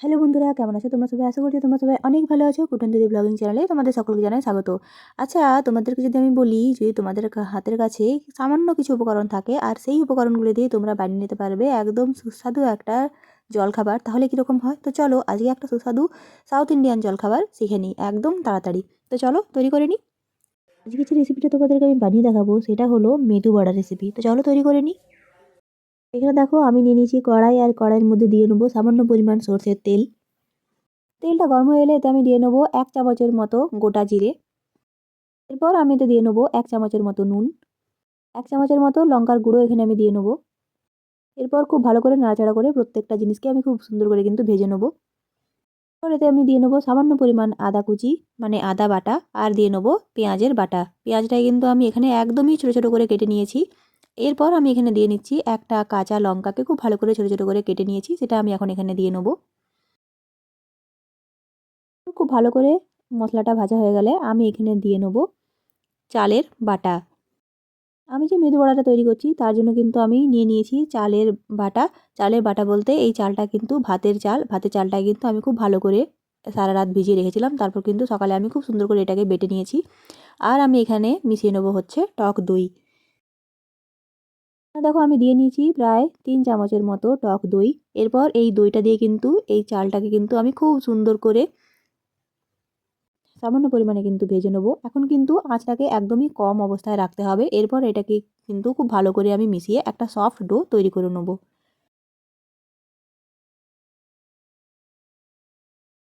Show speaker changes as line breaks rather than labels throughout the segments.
Hello বন্ধুরা, কেমন আছো তোমরা সবাই? আশা করছি তোমরা সবাই অনেক ভালো আছো। কুটন দিদি ব্লগিং চ্যানেলে তোমাদের সকলকে জানাই স্বাগত। আচ্ছা তোমাদেরকে যদি আমি বলি যদি তোমাদের হাতের কাছে সামান্য কিছু উপকরণ থাকে, আর সেই উপকরণগুলো দিয়ে তোমরা বানিয়ে নিতে পারবে একদম সুস্বাদু একটা জলখাবার, তাহলে কীরকম হয়? তো চলো, আজকে একটা সুস্বাদু সাউথ ইন্ডিয়ান জলখাবার শিখে নিই একদম তাড়াতাড়ি। তো চলো, তৈরি করে নিই। আজকে যে রেসিপিটা তোমাদেরকে আমি বানিয়ে দেখাবো, সেটা হলো মেদু বড়া রেসিপি তো চলো, তৈরি করে নিই। এখানে দেখো আমি নিয়ে নিয়েছি কড়াই আর কড়াইয়ের মধ্যে দিয়ে নেব সামান্য পরিমাণ সর্ষের তেল। তেলটা গরম হয়ে এলে এতে আমি দিয়ে নেব এক চামচের মতো গোটা জিরে। এরপর আমি এতে দিয়ে নেব এক চামচের মতো নুন। এক চামচের মতো লঙ্কার গুঁড়ো এখানে আমি দিয়ে নেব। এরপর খুব ভালো করে নাড়াচাড়া করে প্রত্যেকটা জিনিসকে আমি খুব সুন্দর করে কিন্তু ভেজে নেব। এরপর এতে আমি দিয়ে নেব সামান্য পরিমাণ আদা কুচি মানে আদা বাটা, আর দিয়ে নেব পেঁয়াজের বাটা। পেঁয়াজটাই কিন্তু আমি এখানে একদমই ছোটো ছোটো করে কেটে নিয়েছি। এরপর আমি এখানে দিয়ে নিচ্ছি একটা কাঁচা লঙ্কাকে খুব ভালো করে ছোটো ছোটো করে কেটে নিয়েছি, সেটা আমি এখন এখানে দিয়ে নেব। খুব ভালো করে মশলাটা ভাজা হয়ে গেলে আমি এখানে দিয়ে নেব চালের বাটা। আমি যে মেদু বড়াটা তৈরি করছি, তার জন্য কিন্তু আমি নিয়ে নিয়েছি চালের বাটা। চালের বাটা বলতে এই চালটা কিন্তু ভাতের চাল, ভাতের চালটা কিন্তু আমি খুব ভালো করে সারা রাত ভিজিয়ে রেখেছিলাম, তারপর কিন্তু সকালে আমি খুব সুন্দর করে এটাকে বেটে নিয়েছি। আর আমি এখানে মিশিয়ে নেব হচ্ছে টক দই। দেখো আমি দিয়ে নিয়েছি প্রায় তিন চামচের মতো টক দই। এরপর এই দইটা দিয়ে কিন্তু এই চালটাকে কিন্তু আমি খুব সুন্দর করে সামান্য পরিমাণে কিন্তু ভেজে নেব। এখন কিন্তু আঁচটাকে একদমই কম অবস্থায় রাখতে হবে। এরপর এটাকে কিন্তু খুব ভালো করে আমি মিশিয়ে একটা সফট ডো তৈরি করে নেব।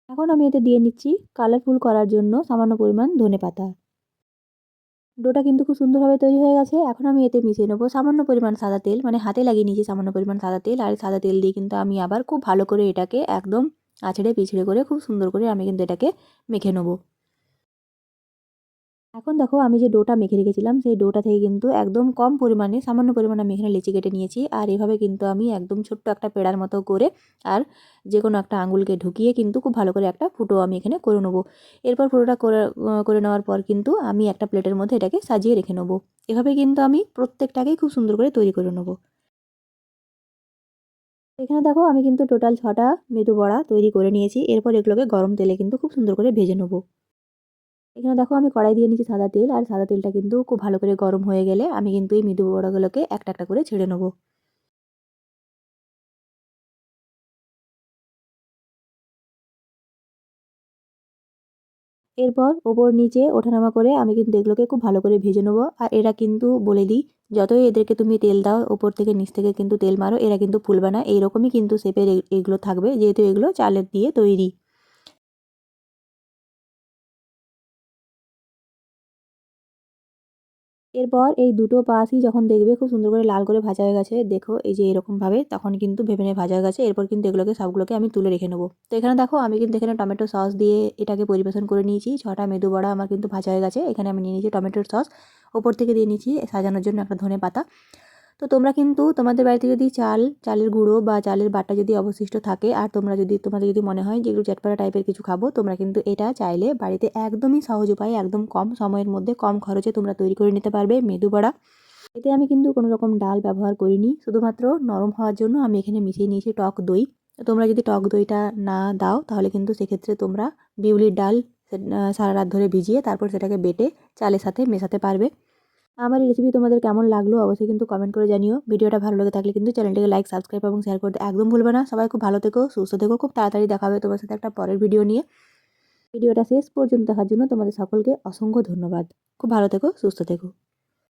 এখন আমি এতে দিয়ে নিচ্ছি কালারফুল করার জন্য সামান্য পরিমাণ ধনে পাতা ডোটা কিন্তু খুব সুন্দরভাবে তৈরি হয়ে গেছে। এখন আমি এতে মিশিয়ে নেব। সামান্য পরিমাণ সাদা তেল মানে হাতে লাগিয়ে নিয়েছি সামান্য পরিমাণ সাদা তেল। আর সাদা তেল দিয়ে কিন্তু আমি আবার খুব ভালো করে এটাকে একদম আছড়ে পিছড়ে করে খুব সুন্দর করে আমি কিন্তু এটাকে মেখে নেব। এখন দেখো আমি যে ডোটা মেখে রেখেছিলাম, সেই ডোটা থেকে কিন্তু একদম কম পরিমাণে, সামান্য পরিমাণে আমি এখানে লেচি কেটে নিয়েছি। আর এভাবে কিন্তু আমি একদম ছোট্ট একটা পেড়ার মতো করে আর যে কোনো একটা আঙুলকে ঢুকিয়ে কিন্তু খুব ভালো করে একটা ফুটো আমি এখানে করে নেব। এরপর ফুটোটা করে করে নেওয়ার পর কিন্তু আমি একটা প্লেটের মধ্যে এটাকে সাজিয়ে রেখে নেব। এভাবে কিন্তু আমি প্রত্যেকটাকেই খুব সুন্দর করে তৈরি করে নেব। এখানে দেখো আমি কিন্তু টোটাল ছটা মেদু বড়া তৈরি করে নিয়েছি। এরপর এগুলোকে গরম তেলে কিন্তু খুব সুন্দর করে ভেজে নেব। এখানে দেখো আমি কড়াই দিয়ে নিচ্ছি সাদা তেল, আর সাদা তেলটা কিন্তু খুব ভালো করে গরম হয়ে গেলে আমি কিন্তু এই মৃদু বড়াগুলোকে একটা একটা করে ছেড়ে নেব। এরপর ওপর নিচে ওঠানামা করে আমি কিন্তু এগুলোকে খুব ভালো করে ভেজে নেব, আর এরা কিন্তু বলে দিই, যতই এদেরকে তুমি তেল দাও, ওপর থেকে নিচ থেকে কিন্তু তেল মারো, এরা কিন্তু ফুলবে না, এইরকমই কিন্তু শেপের এগুলো থাকবে, যেহেতু এগুলো চালের দিয়ে তৈরি। এরপর এই দুটো পাশই যখন দেখবে খুব সুন্দর করে লাল করে ভাজা হয়ে গেছে, দেখো এই যে এরকমভাবে তখন কিন্তু ভেবে নিয়ে ভাজা হয়ে গেছে, এরপর কিন্তু এগুলোকে সবগুলোকে আমি তুলে রেখে নেব। তো এখানে দেখো আমি কিন্তু এখানে টমেটো সস দিয়ে এটাকে পরিবেশন করে নিয়েছি, ছটা মেদু বড়া আমার কিন্তু ভাজা হয়ে গেছে, এখানে আমি নিয়ে নিয়েছি টমেটোর সস, ওপর থেকে দিয়ে নিয়েছি সাজানোর জন্য একটা ধনে পাতা। তো তোমরা কিন্তু তোমাদের বাড়িতে যদি চাল, চালের গুঁড়ো বা চালের বাটা যদি অবশিষ্ট থাকে, আর তোমরা যদি, তোমাদের যদি মনে হয় যে একটু চটপাটা টাইপের কিছু খাব, তোমরা কিন্তু এটা চাইলে বাড়িতে একদমই সহজ উপায়ে, একদম কম সময়ের মধ্যে, কম খরচে তোমরা তৈরি করে নিতে পারবে মেদু বড়া। এতে আমি কিন্তু কোনো রকম ডাল ব্যবহার করিনি, শুধুমাত্র নরম হওয়ার জন্য আমি এখানে মিশিয়ে নিয়েছি টক দই। তোমরা যদি টক দইটা না দাও, তাহলে কিন্তু সেক্ষেত্রে তোমরা বিউলির ডাল সারা রাত ধরে ভিজিয়ে তারপর সেটাকে বেটে চালের সাথে মেশাতে পারবে। আমার এই রেসিপি তোমাদের কেমন লাগল অবশ্যই কিন্তু কমেন্ট করে জানিও। ভিডিওটা ভালো লাগে থাকলে কিন্তু চ্যানেলটিকে লাইক সাবস্ক্রাইব এবং শেয়ার করতে একদম ভুলবে না। সবাই খুব ভালো থেকো, সুস্থ থেকো, খুব তাড়াতাড়ি দেখা হবে তোমার সাথে একটা পরের ভিডিও নিয়ে। ভিডিওটা শেষ পর্যন্ত দেখার জন্য তোমাদের সকলকে অসংখ্য ধন্যবাদ। খুব ভালো থেকো, সুস্থ থেকো।